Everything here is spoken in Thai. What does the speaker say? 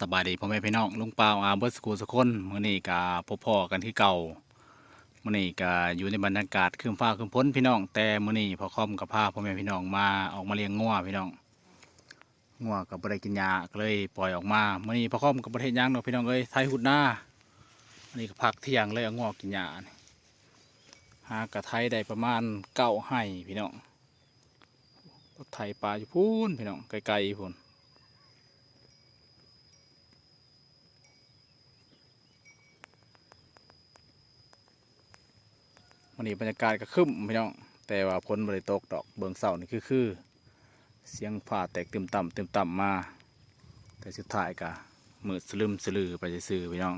สบายดีพ่อแม่พี่น้องลุงเปาอาเบิร์สกูสกคนมื้อนี้ก็พบพ่อกันที่เก่ามื้อนี้ก็อยู่ในบรรยากาศคืมฟ้าคืมพ้นพี่น้อง แต่มื้อนี้พอค่อมกับพาพ่อแม่พี่น้องมาออกมาเลี้ยงงัวพี่น้องงัวก็บ่ได้กินยาก็เลยปล่อยออกมามื้อนี้พอค่อมก็บ่ได้เฮ็ดหยังดอกพี่น้องเอ้ยไทยหุดหน้าอันนี้ก็พักเที่ยงเลยเอางัวกินยาหากระไทยได้ประมาณเก้าไห้พี่น้องรถไถปลาอยู่พูนพี่น้องไกลๆพูน วันนี้บรรยากาศก็คึ้มพี่น้อง แต่ว่าพ้นบริตกดอกเบืองเสานี่คือคือเสียงผ่าแตกเต็มต่ำเต็มต่ำมา แต่สุดท้ายก็มืดสลืมสลือไปซื้อพี่น้อง